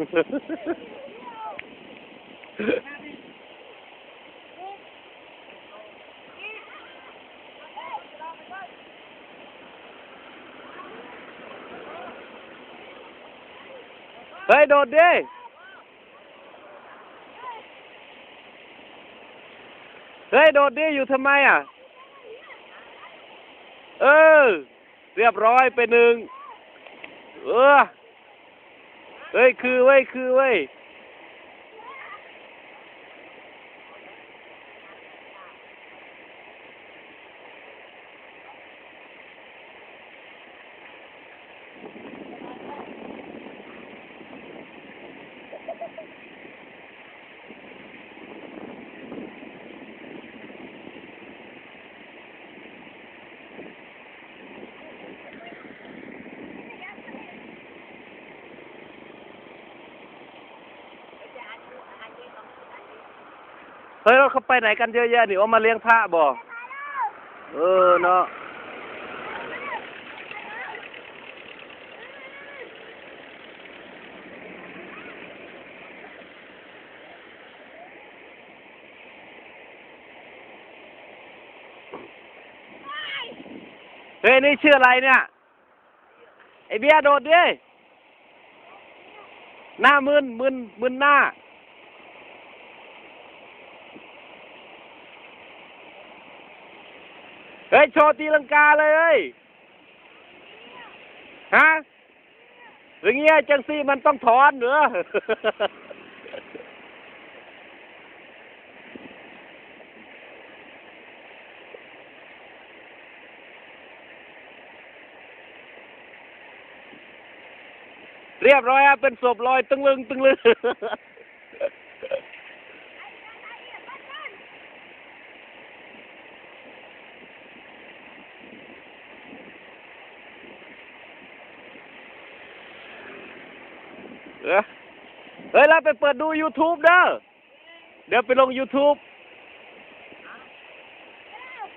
เฮ้ย โดดดิเฮ้ย โดดดิอยู่ทำไมอะ เออ เรียบร้อยไปหนึ่งเออ เฮ้ยคือ เว้ยเว้ยเฮ้ยแล้วเขาไปไหนกันเยอะแยะนี่ว่ามาเลี้ยงพระบ่เออเนาะเฮ้ยนี่ชื่ออะไรเนี่ย ไอเบียโดดดิหน้ามึนมึนมึนหน้า เฮ้ย โชว์ตีลังกาเลยฮ้ยฮะอเงี้ยจังซี่มันต้องถอนเหรอเรียบร้อยครับเป็นศพลอยตึงลึงตึงลึง เออเฮ้ยเราไปเปิดดู YouTube เด้อ เดี๋ยวไปลง YouTube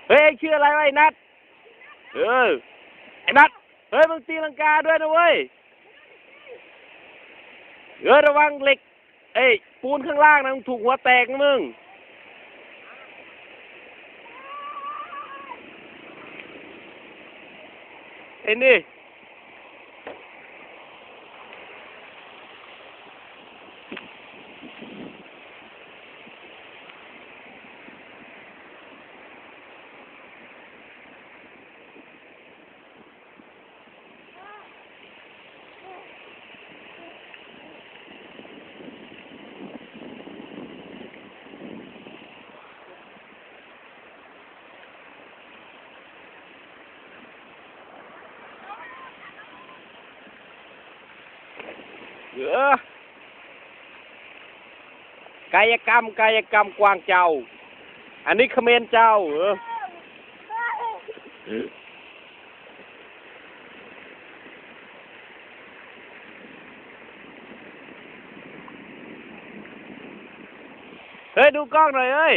เฮ้ยชื่ออะไรวะไอ้นัดเออ ไอ้นัดเฮ้ยมึงตีลังกาด้วยนะเว้ย เออระวังเหล็ก เอ้ยปูนข้างล่างนะมึงถูกหัวแตกนะมึงเอ็น เออกายกรรมกายกรรมกวางเจ้า อันนี้เขมรเจ้าเออเฮ้ยดูกล้องหน่อยเอ้ย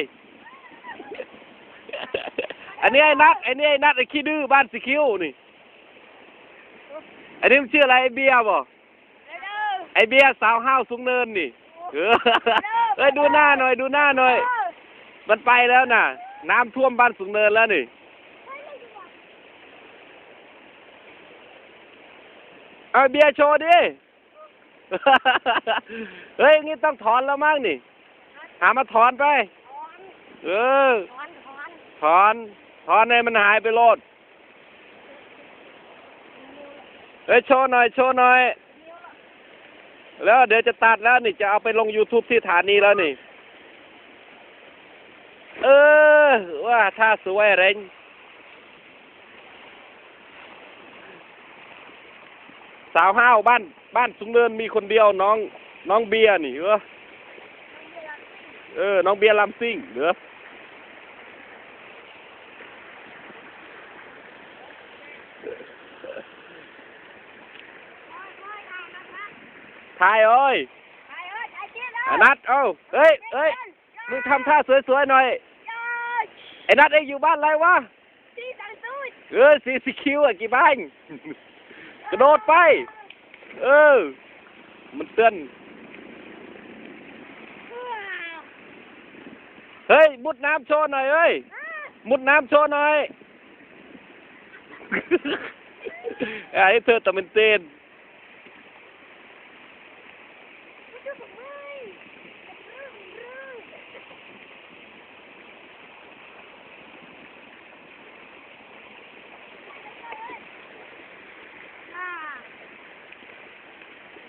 อันนี้ไอ้นัดไอ้นี่ไอ้นัดไอ้ขี้ดื้อบ้านสีคิ้วนี่ อันนี้มันชื่ออะไรไอ้เบียร์บ่ ไอเบียร์สาวห้าวสูงเนินนี่เออเอ้ยดูหน้าหน่อยดูหน้าหน่อย มันไปแล้วน่ะ น้ำท่วมบ้านสูงเนินแล้วนี่เอาเบียร์โชว์ดิ เฮ้ยงี้ต้องถอนแล้วมั้งนี่ หามาถอนไป เออ ถอน ถอนให้มันหายไปโลด เฮ้ยโชว์หน่อยโชว์หน่อย แล้วเดี๋ยวจะตัดแล้วนี่จะเอาไปลง YouTube ที่ฐานีแล้วนี่ เออ ว่าถ้าสวยเร่งสาวห้าวบ้าน บ้านสุงเนินมีคนเดียวน้อง น้องเบียร์นี่เออเออ น้องเบียร์ลำซิ่งเหรอ ทายโอ้ยไอ้นัดเอ้าเฮ้ยเฮ้ยมึงทำท่าสวยๆหน่อย ไอ้นัดเอ้ยอยู่บ้านอะไรวะเออซีซีคิวอะกี่บ้านกระโดดไป เออ มันเตือน เฮ้ย มุดน้ำโชว์หน่อยเอ้ย มุดน้ำโชว์หน่อยไอ้เธอตะมินเต้น